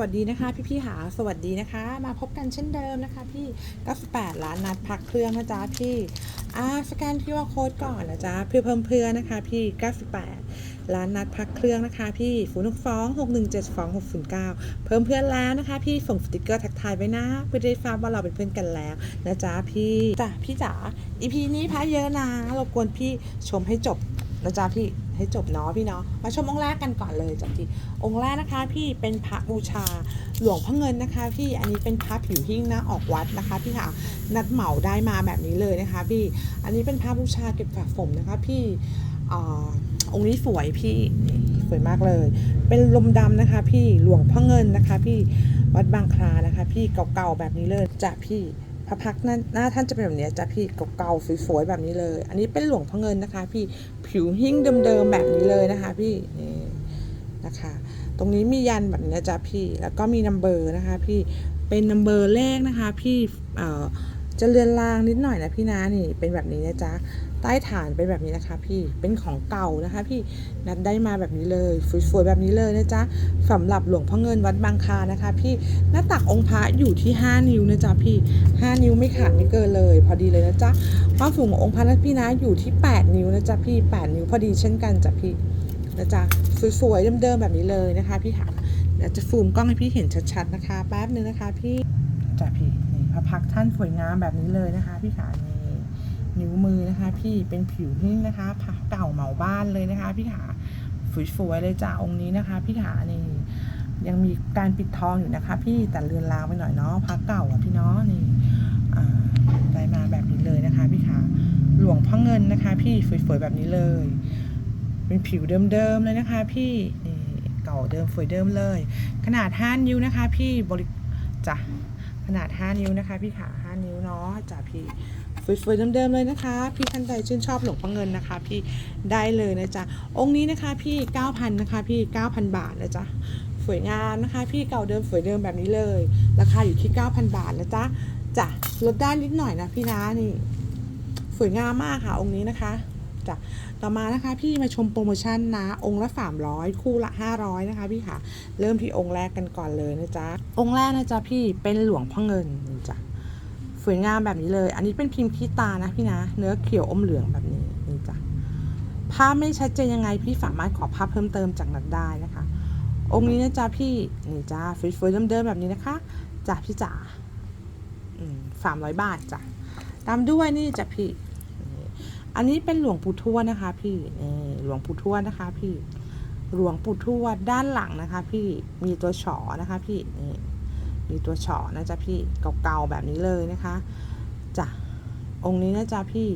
วัสดีนะคะ พี่พี่หาสวัสดีนะคะ มาพบกันเช่นเดิมนะคะ พี่ 98 ล้านนัดพักเครื่องนะจ๊ะพี่อ่าสแกนพี่ว่าโค้ดก่อนนะจ๊ะเพื่อเพิ่มเพื่อนนะคะ พี่ 98 ล้านนัดพักเครื่องนะคะ พี่ศูนย์หกสองหกหนึ่งเจ็ดสองหกศูนย์เก้าเพิ่มเพื่อนแล้วนะคะ พี่ส่งสติกเกอร์ทักทายไว้นะเพื่อได้ทราบว่าเราเป็นเพื่อนกันแล้วนะจ๊ะพี่จ้ะพี่จ๋าอีพีนี้พระเยอะนะรบกวนพี่ชมให้จบ นะจ๊ะพี่ให้จบเนาะพี่เนาะมาชมองค์แรกกันก่อนเลยจ้ะพี่องค์แรกนะคะพี่เป็นพระบูชาหลวงพ่อเงินนะคะ พี่อันนี้เป็นพระผิวหิ้งนะออกวัดนะคะ พี่ค่ะนัดเหมาได้มาแบบนี้เลยนะคะ พี่อันนี้เป็นพระบูชาเก็บฝากผมนะคะ พี่อองค์นี้สวยพี่สวยมากเลย เป็นลมดำนะคะ พี่หลวงพ่อเงินนะคะ พี่วัดบางคลานะคะ พี่เก่าๆแบบนี้เลยจ้ะพี่ พระพักหน้าหน้าท่านจะเป็นแบบนี้จ้ะพี่เก่าๆสวยๆแบบนี้เลย อันนี้เป็นหลวงพ่อเงินนะคะ พี่ผิวหิ้งเดิมๆแบบนี้เลยนะคะ พี่นี่นะคะ ตรงนี้มียันแบบนี้จ้ะพี่แล้วก็มีนัมเบอร์นะคะ พี่เป็นนัมเบอร์แรกนะคะ พี่เอ่อจะเลือนลางนิดหน่อยนะพี่นะนี่เป็นแบบนี้นะจ๊ะ ต้ฐานเป็นแบบนี้นะคะพี่เป็นของเก่านะคะพี่นัดได้มาแบบนี้เลยสวยๆแบบนี้เลยนะจ๊ะสำหรับหลวงพ่อเงินวัดบางคานะคะ พี่หน้าตักองค์พระอยู่ที่ 5 นิ้วนะจ๊ะพี่ 5 นิ้วไม่ขาดไม่เกินเลย พอดีเลยนะจ๊ะความสูงขององค์พระนะพี่นะอยู่ที่ 8 นิ้วนะจ๊ะพี่ 8 นิ้วพอดีเช่นกันจ้ะพี่นะจ๊ะสวยๆเดิมๆแบบนี้เลยนะคะพี่ค่ะเดี๋ยวจะฟูมกล้องให้พี่เห็นชัดๆนะคะ แป๊บนึงนะคะพี่จ้ะพี่นี่พระพักท่านสวยงามแบบนี้เลยนะคะพี่ขา นิ้วมือนะคะ พี่เป็นผิวหิ้งนะคะพระเก่าเหมาบ้านเลยนะคะ พี่ขาสวยๆเลยจ้ะองค์นี้นะคะ พี่ขานี่ยังมีการปิดทองอยู่นะคะ พี่แต่เรือนรางไปหน่อยเนาะพระเก่าอะพี่เนาะนี่ได้มาแบบนี้เลยนะคะ พี่ขาหลวงพ่อเงินนะคะ พี่สวยๆแบบนี้เลย เป็นผิวเดิมๆเลยนะคะ พี่นี่เก่าเดิมสวยเดิมเลย ขนาด5นิ้วนะคะ พี่บริจ้ะขนาด5นิ้วนะคะ พี่ขา 5 นิ้วเนาะจ้ะพี่สวยๆเดิมๆเลยนะคะ พี่ท่านใดชื่นชอบหลวงพ่อเงินนะคะ พี่ได้เลยนะจ๊ะองค์นี้นะคะพี่9,000นะคะพี่9,000 บาทนะจ๊ะสวยงามนะคะ พี่เก่าเดิมสวยเดิมแบบนี้เลย ราคาอยู่ที่ 9,000 บาทนะจ๊ะจ้ะลดได้นิดหน่อยนะพี่นะนี่สวยงามมากค่ะ องค์นี้นะคะจ้ะต่อมานะคะพี่มาชมโปรโมชั่นนะ องค์ละ300 คู่ละ 500 นะคะพี่ค่ะ เริ่มที่องค์แรกกันก่อนเลยนะจ๊ะองค์แรกนะจ๊ะพี่เป็นหลวงพ่อเงินจ้ะ วยงามแบบนี้เลย อันนี้เป็นพิมพ์ขี้ตานะพี่นะ เนื้อเขียวอมเหลืองแบบนี้นี่จ้ะภาพไม่ชัดเจนยังไงพี่สามารถขอภาพเพิ่มเติมจากนั้นได้นะคะ องค์นี้นะจ๊ะพี่นี่จ้าสวยๆเดิมๆแบบนี้นะคะจ้ะพี่จ๋าสามร้อยบาทจ้ะตามด้วยนี่จ้ะพี่ อันนี้เป็นหลวงปู่ทวดนะคะ พี่นี่หลวงปู่ทวดนะคะ พี่ หลวงปู่ทวดด้านหลังนะคะ พี่มีตัวฉอนะคะ พี่นี่ มีตัวฉอนะจ๊ะพี่เก่าๆแบบนี้เลยนะคะจ้ะองค์นี้นะจ๊ะพี่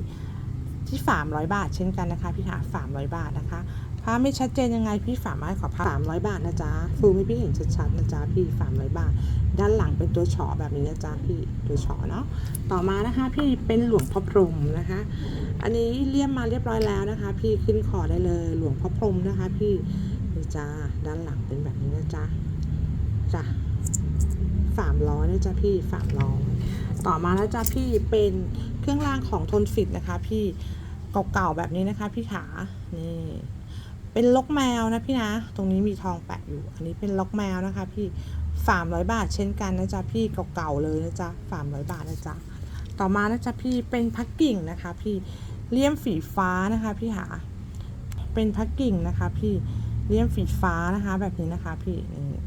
ที่สามร้อยบาทเช่นกันนะคะ พี่หาสามร้อยบาทนะคะภาพไม่ชัดเจนยังไงพี่สามาขอภาพสามร้อยบาทนะจ๊ะฟูมให้พี่เห็นชัดๆนะจ๊ะพี่สามร้อยบาท ด้านหลังเป็นตัวฉอแบบนี้นะจ๊ะพี่ตัวฉอเนาะต่อมานะคะพี่เป็นหลวงพ่อพรหมนะคะ อันนี้เลี่ยมมาเรียบร้อยแล้วนะคะ พี่ขึ้นคอได้เลยหลวงพ่อพรหมนะคะ พี่นี่จ้าด้านหลังเป็นแบบนี้นะจ๊ะ จ้ะสามร้อยนะจ๊ะพี่สามร้อยต่อมาแล้วจ้ะพี่เป็นเครื่องรางของทนฟิตนะคะ พี่เก่าๆแบบนี้นะคะ พี่ขานี่ เป็นล็อกแมวนะพี่นะ ตรงนี้มีทองแปะอยู่ อันนี้เป็นล็อกแมวนะคะ พี่สามร้อยบาทเช่นกันนะจ๊ะพี่เก่าๆเลยนะจ๊ะสามร้อยบาทนะจ๊ะต่อมานะจ๊ะพี่เป็นพักกิ่งนะคะ พี่เลี่ยมฝีฟ้านะคะ พี่หาเป็นพักกิ่งนะคะ พี่เลี่ยมฝีฟ้านะคะ แบบนี้นะคะ พี่นี่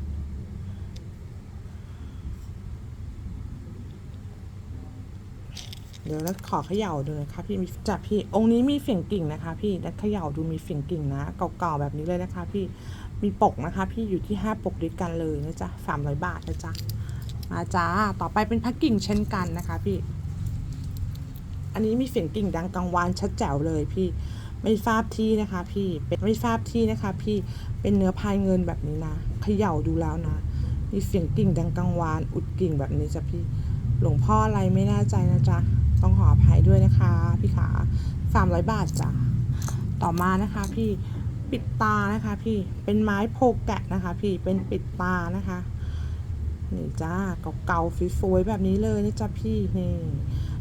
เดี๋ยวแล้วขอเขย่าดูนะคะพี่มีจับพี่องค์นี้มีเสียงกิ่งนะคะ พี่แล้วเขย่าดูมีเสียงกิ่งนะ เก่าๆแบบนี้เลยนะคะ พี่มีปกนะคะ พี่อยู่ที่ห้าปกด้วยกันเลยนะจ๊ะสามร้อยบาทนะจ๊ะมาจ้าต่อไปเป็นพักกิ่งเช่นกันนะคะพี่ อันนี้มีเสียงกิ่งดังกังวานชัดแจ๋วเลยพี่ไม่ทราบที่นะคะ พี่เป็นไม่ทราบที่นะคะ พี่เป็นเนื้อพายเงินแบบนี้นะเขย่าดูแล้วนะมีเสียงกิ่งดังกังวาน อุดกิ่งแบบนี้จ้ะพี่ หลวงพ่ออะไรไม่แน่ใจนะจ๊ะ ต้องขออภัยด้วยนะคะ พี่ขาสามร้อยบาทจ้ะต่อมานะคะพี่ปิดตานะคะพี่เป็นไม้โพกแกะนะคะ พี่เป็นปิดตานะคะนี่จ้าเก่าๆสวยๆแบบนี้เลยนะจ๊ะพี่นี่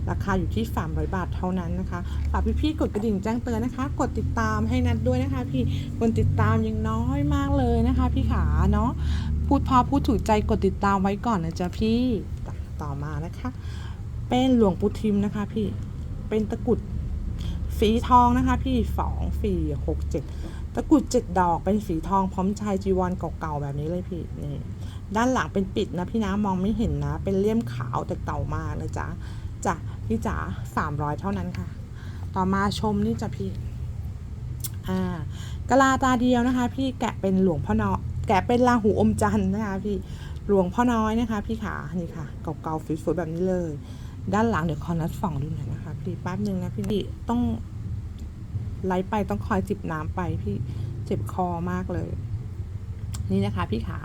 ราคาอยู่ที่300บาทเท่านั้นนะคะฝากพี่ๆกดกระดิ่งแจ้งเตือนนะคะ กดติดตามให้นัดด้วยนะคะ พี่คนติดตามยังน้อยมากเลยนะคะ พี่ขาเนาะพูดพอพูดถูกใจกดติดตามไว้ก่อนนะจ๊ะพี่ต่อต่อมานะคะ เป็นหลวงปู่ทิมนะคะพี่ เป็นตะกุดสีทองนะคะพี่สองสี่หกเจ็ดตะกุดเจ็ดดอกเป็นสีทองพร้อมชายจีวรเก่าๆแบบนี้เลยพี่นี่ด้านหลังเป็นปิดนะพี่นะมองไม่เห็นนะ เป็นเลี่ยมขาวแต่เก่ามากนะจ๊ะจ้ะพี่จ๋าสามร้อยเท่านั้นค่ะ ต่อมาชมนี่จ้ะพี่ อ่ากะลาตาเดียวนะคะ พี่แกะเป็นหลวงพ่อน้อยแกะเป็นลาหูอมจันทร์นะคะพี่หลวงพ่อน้อยนะคะ พี่ขานี่ค่ะเก่าๆสวยๆแบบนี้เลย ด้านหลังเดี๋ยวคอนัดส่องดูหน่อยนะคะพี่แป๊บนึงนะพี่ต้องไล่ไปต้องคอยจิบน้ำไปพี่เจ็บคอมากเลย นี่นะคะพี่ขา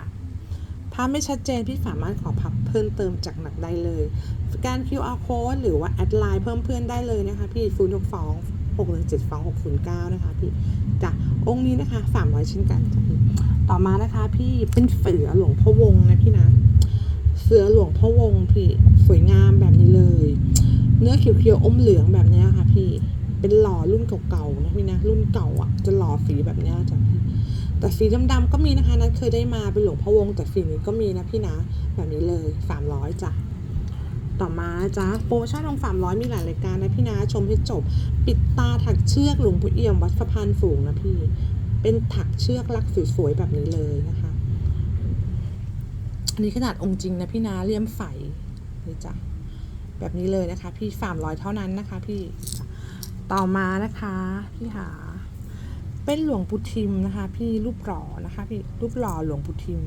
ถ้าไม่ชัดเจนพี่สามารถขอพับเพิ่มเติมจากหนักได้เลยสแกน QR code หรือว่าแอดไลน์เพิ่มเพื่อนได้เลยนะคะพี่0 6 2 6 1 7 2 6 0 9นะคะพี่จ้ะองค์นี้นะคะ300เช่นกันจ้ะพี่ต่อมานะคะ พี่เป็นเสือหลวงพ่อวงนะพี่นะ เสือหลวงพ่อวงพี่สวยงามแบบนี้เลย เนื้อเขียวๆอมเหลืองแบบนี้ค่ะพี่เป็นหล่อรุ่นเก่าๆนะพี่นะรุ่นเก่าอะจะหล่อสีแบบนี้จ้ะพี่แต่สีดำๆก็มีนะคะนั้นเคยได้มาเป็นหลวงพ่อวงแต่สีนี้ก็มีนะพี่นะแบบนี้เลย300จ้ะต่อมาจ้ะโปรโมชั่นของ300มีหลายรายการนะพี่นะชมให้จบ ปิดตาถักเชือกหลวงปู่เอี่ยมวัดสะพานสูงนะพี่ เป็นถักเชือกลักสวยๆแบบนี้เลยนะคะ นนี้ขนาดองค์จริงนะพี่นาเลี่ยมใสนี่จ้ะแบบนี้เลยนะคะ พี่สามร้อยเท่านั้นนะคะ พี่ต่อมานะคะพี่หา เป็นหลวงปู่ทิมนะคะ พี่รูปหล่อนะคะพี่รูปหล่อหลวงปู่ทิม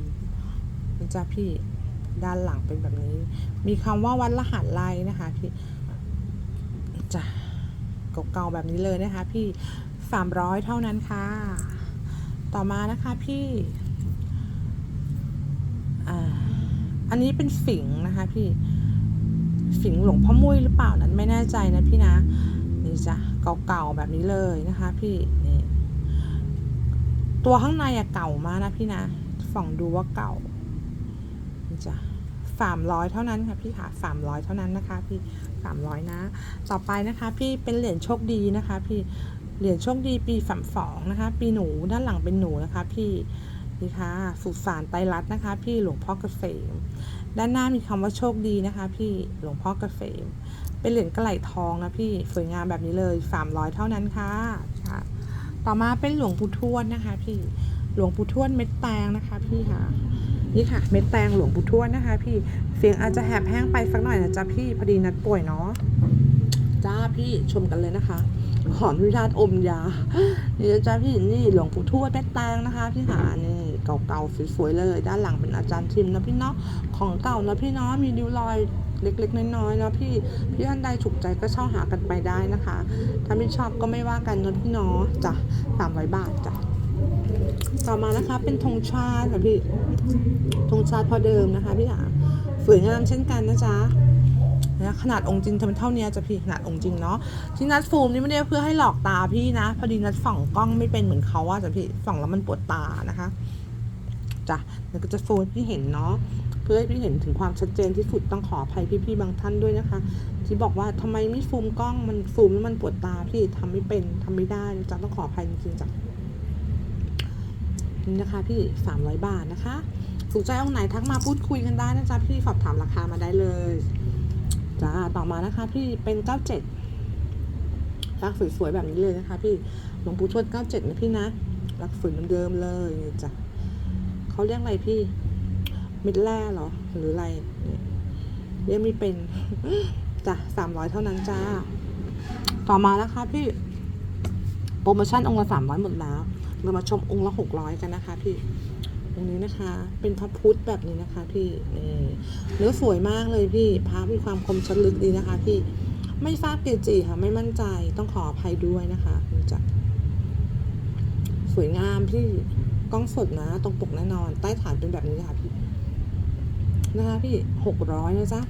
นี่จ้ะพี่ด้านหลังเป็นแบบนี้ มีคำว่าวัดละหันไลนะคะ พี่จ้ะเก่าๆแบบนี้เลยนะคะ พี่สามร้อยเท่านั้นค่ะ ต่อมานะคะพี่ อ่า อันนี้เป็นฝิงนะคะพี่ฝิงหลวงพ่อมุ้ยหรือเปล่านั้นไม่แน่ใจนะพี่นะนี่จ้ะเก่าๆแบบนี้เลยนะคะ พี่นี่ตัวข้างในอะเก่ามากนะพี่นะส่องดูว่าเก่านี่จ้ะสามร้อยเท่านั้นค่ะพี่ค่ะสามร้อยเท่านั้นนะคะ พี่สามร้อยนะ ต่อไปนะคะ พี่เป็นเหรียญโชคดีนะคะ พี่เหรียญโชคดีปีสามสองนะคะ ปีหนูด้านหลังเป็นหนูนะคะ พี่ นี่ค่ะสุสานไตรรัตน์นะคะ พี่หลวงพ่อเกษมด้านหน้ามีคำว่าโชคดีนะคะ พี่หลวงพ่อเกษมเป็นเหรียญกระไหลทองนะพี่สวยงามแบบนี้เลย 300 เท่านั้นค่ะค่ะ ต่อมาเป็นหลวงปู่ทวดนะคะ พี่หลวงปู่ทวดเม็ดแตงนะคะ พี่ค่ะนี่ค่ะ เม็ดแตงหลวงปู่ทวดนะคะ พี่เสียงอาจจะแหบแห้งไปสักหน่อยนะจ๊ะพี่พอดีนัดป่วยเนาะจ้าพี่ชมกันเลยนะคะขออนุญาตอมยานี่จ้าพี่นี่หลวงปู่ทวดแม่แตงนะคะ พี่หานี่ เก่าๆสวยๆเลย ด้านหลังเป็นอาจารย์ทิมนะพี่เนาะของเก่านะพี่เนาะมีริ้วรอยเล็กๆน้อยๆนะพี่พี่ท่านใดถูกใจก็เช่าหากันไปได้นะคะ ถ้าไม่ชอบก็ไม่ว่ากันนะพี่เนาะจ้ะสามร้อยบาทจ้ะต่อมานะคะเป็นธงชาติค่ะพี่ธงชาติพอเดิมนะคะพี่หาสวยงามเช่นกันนะจ๊ะนะขนาดองค์จริงทำเท่านี้จะพี่ขนาดองค์จริงเนาะที่นัดฟูมนี่ไม่ได้เพื่อให้หลอกตาพี่นะ พอดีนัดส่องกล้องไม่เป็นเหมือนเขาว่าจะพี่ส่องแล้วมันปวดตานะคะ จ้ะแล้วก็จะโฟูมให้พี่เห็นเนาะเพื่อให้พี่เห็นถึงความชัดเจนที่สุดต้องขออภัยพี่ๆบางท่านด้วยนะคะ ที่บอกว่าทำไมไม่ฟูมกล้องมันฟูมแล้วมันปวดตาพี่ทำไม่เป็นทำไม่ได้จ๊ะต้องขออภัยจริงๆจ้ะนี่นะคะพี่สามร้อยบาทนะคะถูกใจองไหนทักมาพูดคุยกันได้นะจ๊ะพี่สอบถามราคามาได้เลยจ้าต่อมานะคะ พี่เป็น97รักสวยๆแบบนี้เลยนะคะ พี่หลวงปู่ทวด97นะพี่นะรักสวยเหมือนเดิมเลยจ้ะ เขาเรียกอะไรพี่เม็ดแร่หรอ หรืออะไร เรียกไม่เป็นจ้ะสามร้อยเท่านั้นจ้า ต่อมานะคะพี่ โปรโมชั่นองค์ละสามร้อยหมดแล้ว เรามาชมองค์ละหกร้อยกันนะคะ พี่ตรงนี้นะคะ เป็นพระพุทธแบบนี้นะคะ พี่เนื้อสวยมากเลยพี่พระมีความคมชัดลึกดีนะคะ พี่ไม่ทราบเกจิค่ะ ไม่มั่นใจต้องขออภัยด้วยนะคะนี่จะสวยงามพี่ กล้องสดนะ ตรงปกแน่นอน ใต้ฐานเป็นแบบนี้ค่ะพี่นะคะพี่หกร้อยนะจ๊ะ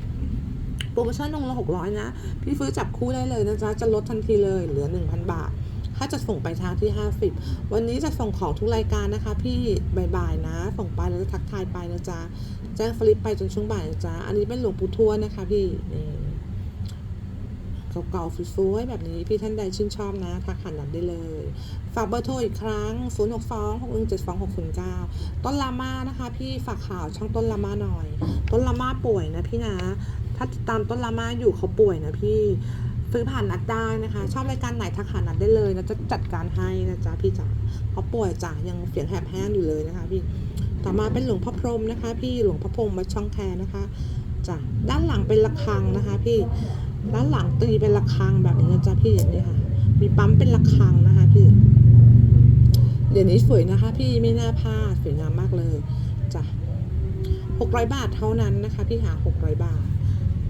โปรโมชั่นองละหกร้อยนะ พี่ฟื้อจับคู่ได้เลยนะจ๊ะ จะลดทันทีเลยเหลือหนึ่งพันบาท ถ้าจะส่งไปทางที่50วันนี้จะส่งของทุกรายการนะคะ พี่บายๆนะ ส่งไปแล้วทักทายไปนะจ๊ะ แจ้งฟลิปไปจนช่วงบ่ายนะจ๊ะ อันนี้เป็นหลวงปู่ทวดนะคะพี่นี่ เก่าๆสวยๆแบบนี้พี่ท่านใดชื่นชอบนะทักหานัดได้เลย ฝากเบอร์โทรอีกครั้ง 0 6 2 6 1 7 2 6 0 9 ต้นลาม่านะคะ พี่ฝากข่าวช่องต้นลาม่าหน่อย ต้นลาม่าป่วยนะพี่นะ ถ้าติดตามต้นลาม่าอยู่เขาป่วยนะพี่ซื้อผ่านนัดได้นะคะ ชอบรายการไหนทักหานัดได้เลยนะจะจัดการให้นะจ๊ะพี่จ๋าเขาป่วยจ้ะยังเสียงแหบแห้งอยู่เลยนะคะพี่ต่อมาเป็นหลวงพ่อพรมนะคะ พี่หลวงพ่อพรมมาช่องแคร์นะคะจ้ะด้านหลังเป็นระฆังนะคะ พี่ ด้านหลังตีเป็นระฆังแบบนี้นะจ๊ะพี่อย่างนี้ค่ะ มีปั๊มเป็นระฆังนะคะพี่เดี๋ยวนี้สวยนะคะ พี่ไม่น่าพลาดสวยงามมากเลยจ้ะหกร้อยบาทเท่านั้นนะคะ พี่หาหกร้อยบาท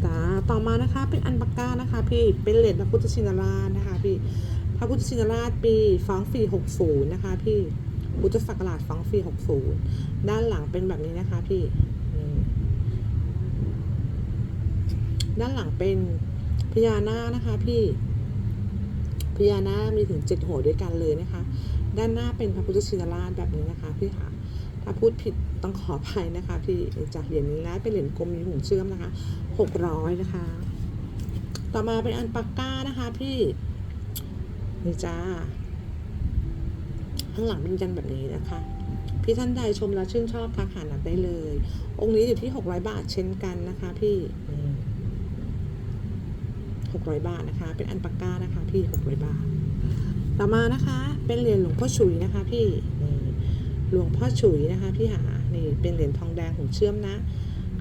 จ้าต่อมานะคะเป็นอันปากกานะคะ พี่เป็นเหรียญพระพุทธชินราชนะคะ พี่พระพุทธชินราชปีสองสี่หกศูนย์นะคะ พี่พุทธศักราชสองสี่หกศูนย์ด้านหลังเป็นแบบนี้นะคะ พี่ด้านหลังเป็น พญานาคนะคะพี่พญานาคมีถึงเจ็ดหัวด้วยกันเลยนะคะ ด้านหน้าเป็นพระพุทธชินราชแบบนี้นะคะพี่ค่ะถ้าพูดผิดต้องขออภัยนะคะ พี่จากเหรียญนี้นะเป็นเหรียญกลมมีหุ่นเชื่อมนะคะหกร้อยนะคะ ต่อมาเป็นอันปากก้านะคะพี่นี่จ้าข้างหลังเป็นยันแบบนี้นะคะ พี่ท่านใดชมแล้วชื่นชอบทักหานัดได้เลย องค์นี้อยู่ที่หกร้อยบาทเช่นกันนะคะ พี่ หกร้อยบาทนะคะ เป็นอันปากกานะคะพี่หกร้อยบาท ต่อมานะคะเป็นเหรียญหลวงพ่อฉุยนะคะพี่นี่หลวงพ่อฉุยนะคะพี่หานี่เป็นเหรียญทองแดงของเชื่อมนะ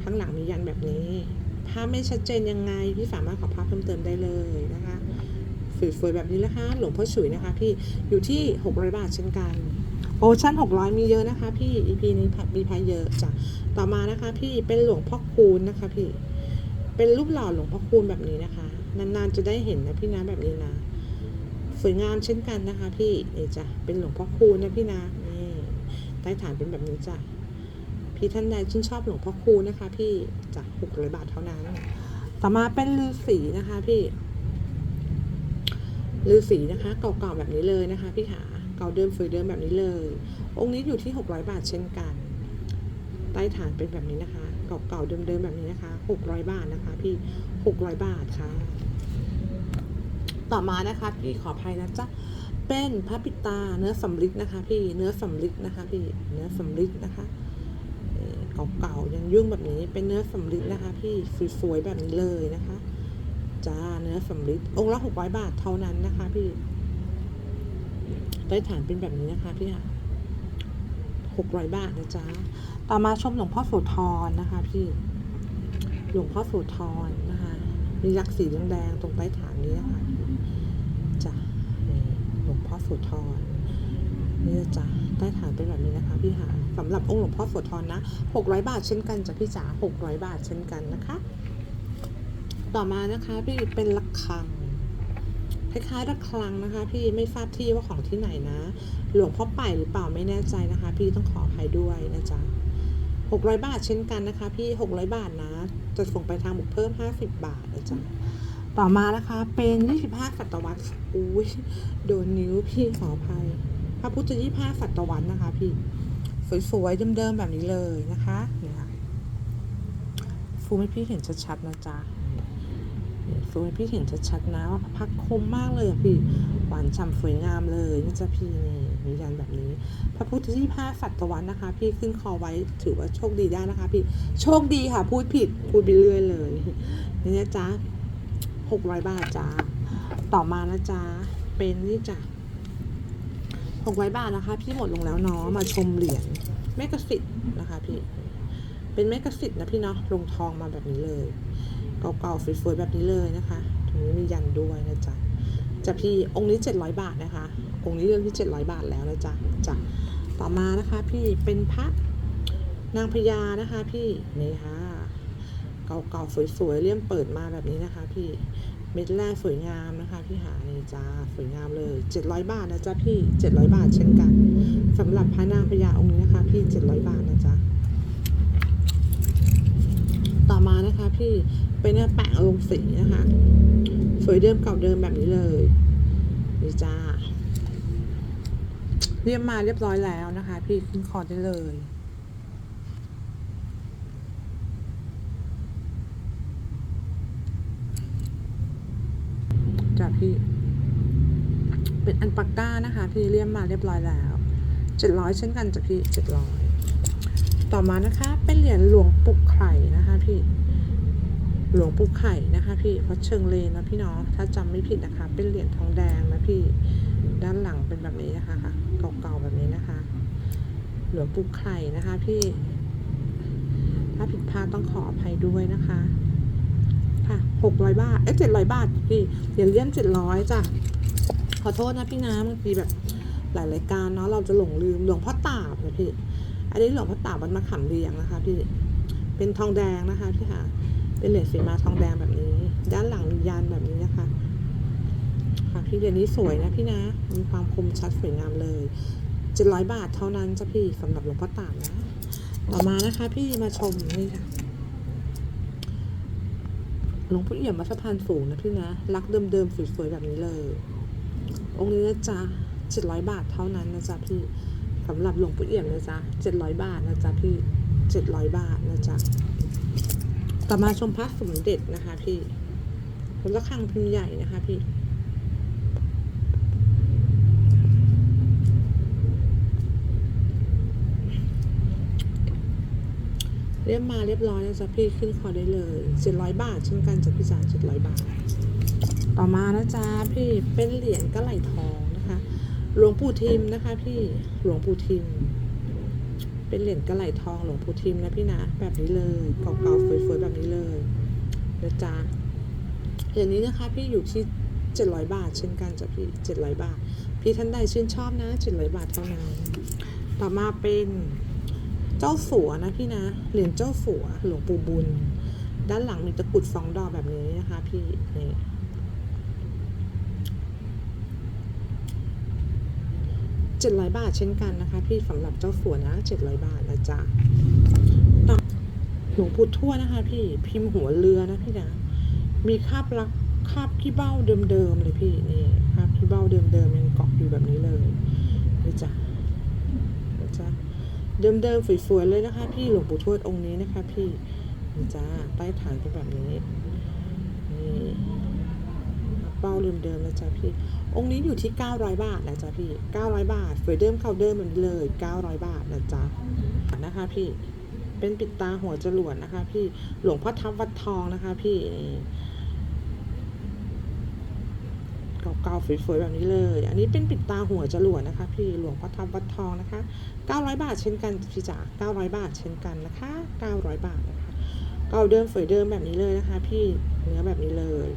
ข้างหลังมียันแบบนี้ภาพไม่ชัดเจนยังไงพี่สามารถขอภาพเพิ่มเติมได้เลยนะคะสวยๆแบบนี้นะคะ หลวงพ่อฉุยนะคะ พี่อยู่ที่ 600 บาทเช่นกันโปรโมชั่น600 มีเยอะนะคะ พี่ EP นี้มีพายเยอะจ้ะต่อมานะคะ พี่เป็นหลวงพ่อคูณนะคะ พี่เป็นรูปหล่อหลวงพ่อคูณแบบนี้นะคะ นานๆจะได้เห็นนะพี่นะแบบนี้นะสวยงามเช่นกันนะคะ พี่นี่จ้ะเป็นหลวงพ่อคูณนะพี่นะนี่ใต้ฐานเป็นแบบนี้จ้ะพี่ท่านใดชื่นชอบหลวงพ่อคูณนะคะ พี่จากหกร้อยบาทเท่านั้น ต่อมาเป็นฤาษีนะคะ พี่ฤาษีนะคะเก่าๆแบบนี้เลยนะคะ พี่หาเก่าเดิมสวยเดิมแบบนี้เลย องค์นี้อยู่ที่หกร้อยบาทเช่นกัน ใต้ฐานเป็นแบบนี้นะคะ เก่าๆเดิมๆแบบนี้นะคะหกร้อยบาทนะคะ พี่หกร้อยบาทค่ะ ต่อมานะคะพี่ขออภัยนะจ๊ะเป็นพระปิตาเนื้อสำลิดนะคะ พี่เนื้อสำลิดนะคะ พี่เนื้อสำลิดนะคะเก่าๆยังยุ่งแบบนี้เป็นเนื้อสำลิดนะคะ พี่สวยๆแบบนี้เลยนะคะจ้าเนื้อสำลิดองค์ละหกร้อยบาทเท่านั้นนะคะ พี่ใต้ฐานเป็นแบบนี้นะคะพี่ค่ะหกร้อยบาทนะจ๊ะต่อมาชมหลวงพ่อโสธรนะคะ พี่หลวงพ่อโสธรนะคะ มียักษ์สีแดงๆตรงใต้ฐานนี้นะคะจ้ะ โสธรนี่จ้ะใต้ฐานเป็นแบบนี้นะคะพี่หาสำหรับองค์หลวงพ่อโสธรนะหกร้อยบาทเช่นกันจ้ะพี่จ๋าหกร้อยบาทเช่นกันนะคะ ต่อมานะคะพี่เป็นระฆังคล้ายๆระฆังนะคะ พี่ไม่ทราบที่ว่าของที่ไหนนะ หลวงพ่อไปหรือเปล่าไม่แน่ใจนะคะ พี่ต้องขออภัยด้วยนะจ๊ะหกร้อยบาทเช่นกันนะคะ พี่หกร้อยบาทนะจะส่งไปทางบุกเพิ่มห้าสิบบาทนะจ๊ะ ต่อมานะคะ เป็นยี่สิบห้าศตวรรษอุ้ยโดนนิ้วพี่ขออภัยพระพุทธยี่ห้าศตวรรษนะคะ พี่สวยๆเดิมๆแบบนี้เลยนะคะเนี่ยค่ะฟูให้พี่เห็นชัดๆนะจ๊ะฟูให้พี่เห็นชัดๆนะว่าพักคมมากเลยพี่หวานฉ่ำสวยงามเลยนะจ๊ะพี่นี่มียันแบบนี้ พระพุทธที่ผ้าสัตวรรษนะคะ พี่ขึ้นคอไว้ถือว่าโชคดีได้นะคะ พี่โชคดีค่ะ พูดผิดพูดไปเรื่อยเลยนี่นะจ๊ะ หกร้อยบาทจ้าต่อมานะจ๊ะเป็นนี่จ้ะหกร้อยบาทนะคะ พี่หมดลงแล้วเนาะมาชมเหรียญแม่กสิทธ์นะคะพี่เป็นแม่กสิทธ์นะพี่เนาะลงทองมาแบบนี้เลยเก่าๆสวยๆแบบนี้เลยนะคะตรงนี้มียันด้วยนะจ๊ะจะพี่องค์นี้เจ็ดร้อยบาทนะคะ องค์นี้เรื่องที่เจ็ดร้อยบาทแล้วนะจ๊ะจ้ะต่อมานะคะ พี่เป็นพระนางพญานะคะ พี่นี่ค่ะ เก่าๆสวยๆเลี่ยมเปิดมาแบบนี้นะคะ พี่เม็ดแรกสวยงามนะคะ พี่หานี่จ้าสวยงามเลยเจ็ดร้อยบาทนะจ๊ะพี่เจ็ดร้อยบาทเช่นกันสำหรับพระนางพญาองค์นี้นะคะ พี่เจ็ดร้อยบาทนะจ๊ะต่อมานะคะ พี่เป็นเนื้อแปะลงสีนะคะ สวยเดิมเก่าเดิมแบบนี้เลยนี่จ้าเรียบมาเรียบร้อยแล้วนะคะ พี่ขึ้นคอได้เลย ต พี่ เป็นอันปากก้านะคะพี่เลี่ยมมาเรียบร้อยแล้วเจ็ดร้อยเช่นกันจ้ะพี่เจ็ดร้อยต่อมานะคะ เป็นเหรียญหลวงปุกไข่นะคะพี่หลวงปู่ไข่นะคะพี่วัดเชิงเลนนะพี่เนาะถ้าจำไม่ผิดนะคะ เป็นเหรียญทองแดงนะพี่ด้านหลังเป็นแบบนี้นะคะค่ะเก่าๆแบบนี้นะคะ หลวงปู่ไข่นะคะพี่ ถ้าผิดพลาดต้องขออภัยด้วยนะคะ ค่ะหกร้อยบาท เอ้เจ็ดร้อยบาทพี่เหรียญเลี่ยมเจ็ดร้อยจ้ะ ขอโทษนะพี่น้ำบางทีแบบหลายรายการเนาะเราจะหลงลืมหลวงพ่อตาบนะพี่ อันนี้หลวงพ่อตาบมันมาขำเรียงนะคะพี่ เป็นทองแดงนะคะพี่ค่ะ เป็นเหรียญสีมาทองแดงแบบนี้ ด้านหลังมียันแบบนี้นะคะ ค่ะพี่เหรียญนี้สวยนะพี่นะ มีความคมชัดสวยงามเลยเจ็ดร้อยบาทเท่านั้นจ้ะพี่สำหรับหลวงพ่อตาบนะ ต่อมานะคะพี่มาชมนี่ค่ะ หลวงพ่อเอี่ยมวัดสะพานสูงนะพี่นะ รักเดิมๆสวยๆแบบนี้เลย องค์นี้นะจ๊ะเจ็ดร้อยบาทเท่านั้นนะจ๊ะพี่สำหรับหลวงพ่อเอี่ยมนะจ๊ะเจ็ดร้อยบาทนะจ๊ะพี่เจ็ดร้อยบาทนะจ๊ะต่อมาชมพระสมเด็จนะคะพี่พระขังพิมพ์ใหญ่นะคะพี่ เรียบมาเรียบร้อยนะจ๊ะพี่ขึ้นคอได้เลยเจ็ดร้อยบาทเช่นกันจ้ะพี่จ๋าเจ็ดร้อยบาท ต่อมานะจ๊ะพี่เป็นเหรียญกระไหลทองนะคะ หลวงปู่ทิมนะคะ พี่หลวงปู่ทิม เป็นเหรียญกระไหลทองหลวงปู่ทิมนะพี่นะแบบนี้เลยเก่าๆสวยๆแบบนี้เลยนะจ๊ะเหรียญนี้นะคะ พี่อยู่ที่เจ็ดร้อยบาท เช่นกันจ้ะพี่เจ็ดร้อยบาท พี่ท่านใดชื่นชอบนะเจ็ดร้อยบาทเท่านั้นต่อมาเป็น เจ้าสัวนะพี่นะ เหรียญเจ้าสัวหลวงปู่บุญ ด้านหลังมีตะกุดสองดอกแบบนี้นะคะ พี่นี่เจ็ดร้อยบาทเช่นกันนะคะ พี่สำหรับเจ้าสัวนะเจ็ดร้อยบาทนะจ๊ะต่อหลวงปู่ทั่วนะคะ พี่พิมพ์หัวเรือนะพี่นะ มีคาบลักคาบขี้เบ้าเดิมๆเลยพี่นี่คาบขี้เบ้าเดิมๆยังเกาะอยู่แบบนี้เลยนะจ๊ะ เดิมๆสวยๆเลยนะคะ พี่หลวงปู่ทวดองค์นี้นะคะ พี่จ้าใต้ฐานเป็นแบบนี้นี่เบ้าเดิมๆนะจ๊ะพี่ องค์นี้อยู่ที่ 900 บาทนะจ๊ะพี่900 บาทสวยเดิมเข้าเดิมเหมือนเลย 900 บาทนะจ๊ะนะคะพี่เป็นปิดตาหัวจรวดนะคะ พี่หลวงพ่อทับวัดทองนะคะ พี่ เก่าๆสวยๆแบบนี้เลย อันนี้เป็นปิดตาหัวจรวดนะคะ พี่หลวงพ่อทับวัดทองนะคะ 900 บาทเช่นกันพี่จ๋า900 บาทเช่นกันนะคะ 900 บาทนะคะเก่าเดิมสวยเดิมแบบนี้เลยนะคะ พี่เนื้อแบบนี้เลย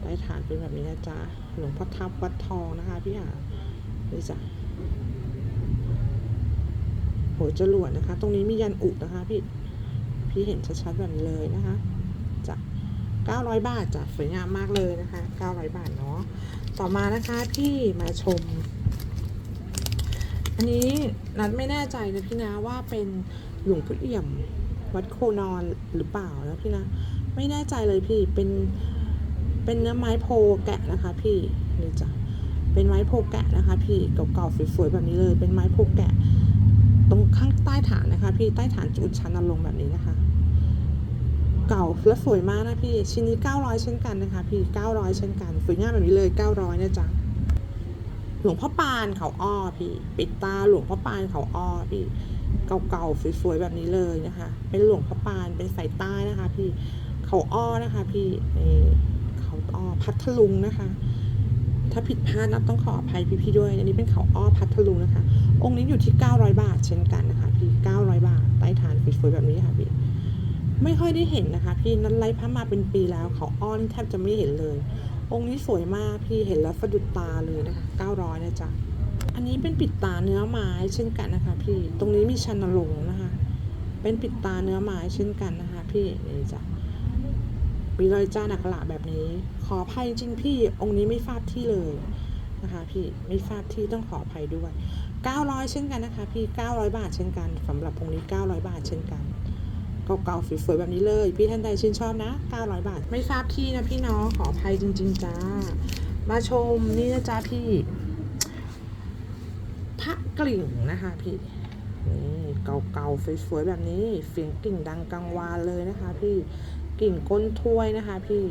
ใต้ฐานเป็นแบบนี้นะจ๊ะหลวงพ่อทับวัดทองนะคะ พี่อะนี่จ้ะหัวจรวดนะคะ ตรงนี้มียันอุนะคะ พี่พี่เห็นชัดๆแบบนี้เลยนะคะ 900 บาทจ้ะสวยงามมากเลยนะคะ 900 บาทเนาะต่อมานะคะพี่มาชม อันนี้นัดไม่แน่ใจนะพี่นะว่าเป็นหลวงพ่อเอี่ยมวัดโคนอนหรือเปล่านะพี่นะ ไม่แน่ใจเลยพี่เป็นเป็นเนื้อไม้โพแกะนะคะ พี่นี่จ้ะเป็นไม้โพแกะนะคะ พี่เก่าๆสวยๆแบบนี้เลย เป็นไม้โพแกะ ตรงข้างใต้ฐานนะคะ พี่ใต้ฐานจุดชั้นนลงค์แบบนี้นะคะ เก่าและสวยมากนะพี่ ชิ้นนี้ 900 เช่นกันนะคะ พี่ 900 เช่นกัน สวยงามแบบนี้เลย 900นะจ๊ะหลวงพ่อปานเขาอ้อพี่ ปิดตาหลวงพ่อปานเขาอ้อพี่ เก่าๆสวยๆแบบนี้เลยนะคะ เป็นหลวงพ่อปานเป็นสายใต้นะคะ พี่เขาอ้อนะคะ พี่นี่เขาอ้อพัทลุงนะคะ ถ้าผิดพลาดนับต้องขออภัยพี่ๆด้วย อันนี้เป็นเขาอ้อพัทลุงนะคะ องค์นี้อยู่ที่ 900 บาทเช่นกันนะคะ พี่ 900 บาทใต้ฐานสวยๆแบบนี้ค่ะพี่ ไม่ค่อยได้เห็นนะคะ พี่นั้นไล่พระมาเป็นปีแล้วเขาอ้อนแทบจะไม่เห็นเลย องค์นี้สวยมากพี่เห็นแล้วสะดุดตาเลยนะคะ900นะจ๊ะอันนี้เป็นปิดตาเนื้อไม้เช่นกันนะคะ พี่ตรงนี้มีชันนรงนะคะ เป็นปิดตาเนื้อไม้เช่นกันนะคะ พี่นี่จ้ะมีรอยจ้าอักขระแบบนี้ ขออภัยจริงพี่องค์นี้ไม่ฟาดที่เลยนะคะพี่ไม่ฟาดที่ต้องขออภัยด้วย 900 เช่นกันนะคะ พี่ 900 บาทเช่นกันสำหรับองค์นี้ 900 บาทเช่นกัน เก่าๆสวยๆแบบนี้เลย พี่ท่านใดชื่นชอบนะ 900 บาท ไม่ทราบที่นะพี่น้องขออภัยจริง ๆ จ้า มาชมนี่นะจ๊ะพี่ พระกลิ่งนะคะพี่นี่เก่าๆสวยๆแบบนี้ เสียงกลิ่งดังกังวานเลยนะคะ พี่กลิ่งก้นถ้วยนะคะ พี่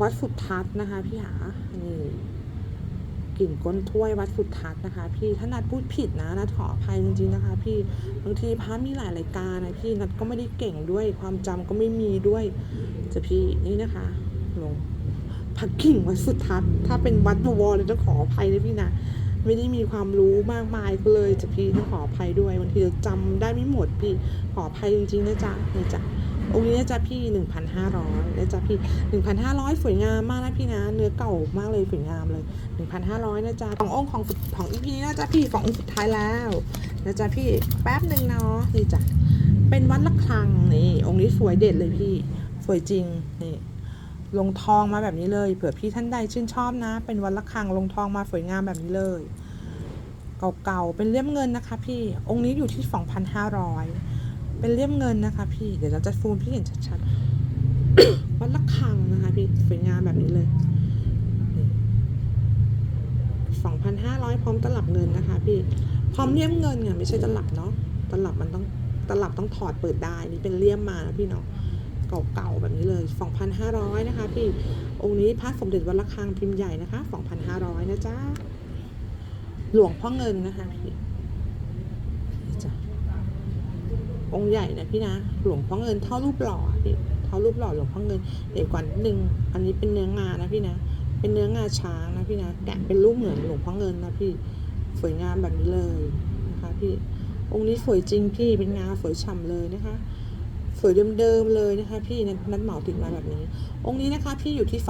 วัดสุทัศน์นะคะ พี่หานี่ กลิ่นก้นถ้วยวัดสุดทัศน์นะคะ พี่ถ้านัดพูดผิดนะนัดขออภัยจริงๆนะคะ พี่บางทีพระมีหลายรายการนะพี่นัดก็ไม่ได้เก่งด้วยความจำก็ไม่มีด้วยจะพี่นี่นะคะลงพระกิ่งวัดสุดทัศน์ถ้าเป็นวัดบวรเลยต้องขออภัยนะพี่นะไม่ได้มีความรู้มากมายก็เลยจะพี่ต้องขออภัยด้วยบางทีเราจำได้ไม่หมดพี่ขออภัยจริงๆนะจ๊ะนี่จ้ะ องค์นี้จะพี่หนึ่งพันห้าร้อยนะจ๊ะพี่หนึ่งพันห้าร้อยสวยงามมากนะพี่นะ เนื้อเก่ามากเลยสวยงามเลยหนึ่งพันห้าร้อยนะจ๊ะขององค์ของของอีพีนี้นะจ๊ะพี่ขององค์สุดท้ายแล้วนะจ๊ะพี่แป๊บหนึ่งเนาะนี่จ้ะเป็นวัดละครังนี่องค์นี้สวยเด็ดเลยพี่สวยจริงนี่ลงทองมาแบบนี้เลยเผื่อพี่ท่านใดชื่นชอบนะ เป็นวัดละครังลงทองมาสวยงามแบบนี้เลย เก่าๆเป็นเลี่ยมเงินนะคะ พี่องค์นี้อยู่ที่สองพันห้าร้อย เป็นเลี่ยมเงินนะคะ พี่ เดี๋ยวเราจะฟูมพี่เห็นชัดๆ วัดละคังนะคะ พี่สวยงามแบบนี้เลยสองพันห้าร้อยพร้อมตลับเงินนะคะ พี่ พร้อมเลี่ยมเงินไงไม่ใช่ตลับเนาะ ตลับมันต้องตลับต้องถอดเปิดได้นี่เป็นเลี่ยมมานะพี่เนาะเก่าๆแบบนี้เลย 2,500 นะคะ พี่ องค์นี้พระสมเด็จวัดระฆังพิมพ์ใหญ่นะคะ 2,500 นะจ๊ะ หลวงพ่อเงินนะคะพี่นี่จ้ะ องค์ใหญ่นะพี่นะหลวงพ่อเงินเท่ารูปหล่อพี่เท่ารูปหล่อหลวงพ่อเงินเด็กกว่านิดนึงอันนี้เป็นเนื้องานะพี่นะ เป็นเนื้องาช้างนะพี่นะแกะเป็นรูปเหมือนหลวงพ่อเงินนะพี่สวยงามแบบนี้เลยนะคะพี่องค์นี้สวยจริงพี่เป็นงาสวยฉ่ำเลยนะคะสวยเดิมๆเลยนะคะ พี่นัดนัดเหมาติดมาแบบนี้ องค์นี้นะคะ พี่อยู่ที่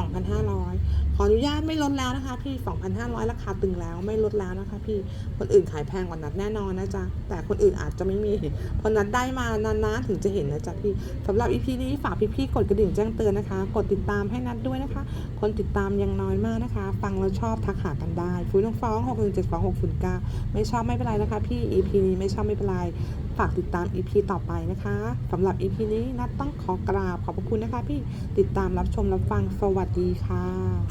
2,500ขออนุญาตไม่ลดแล้วนะคะ พี่ 2,500 ราคาตึงแล้วไม่ลดแล้วนะคะ พี่คนอื่นขายแพงกว่านัดแน่นอนนะจ๊ะแต่คนอื่นอาจจะไม่มีเพราะนัดได้มานานๆถึงจะเห็นนะจ๊ะพี่สำหรับ EP นี้ฝากพี่ๆกดกระดิ่งแจ้งเตือนนะคะ กดติดตามให้นัดด้วยนะคะ คนติดตามยังน้อยมากนะคะ ฟังแล้วชอบทักหากันได้ฟุ้ยน้องฟ้อง6 1 7 2 6 0 9ไม่ชอบไม่เป็นไรนะคะ พี่ EP นี้ไม่ชอบไม่เป็นไรฝากติดตาม EP ต่อไปนะคะสำหรับ EP นี้นัดต้องขอกราบขอบพระคุณนะคะ พี่ติดตามรับชมรับฟังสวัสดีค่ะ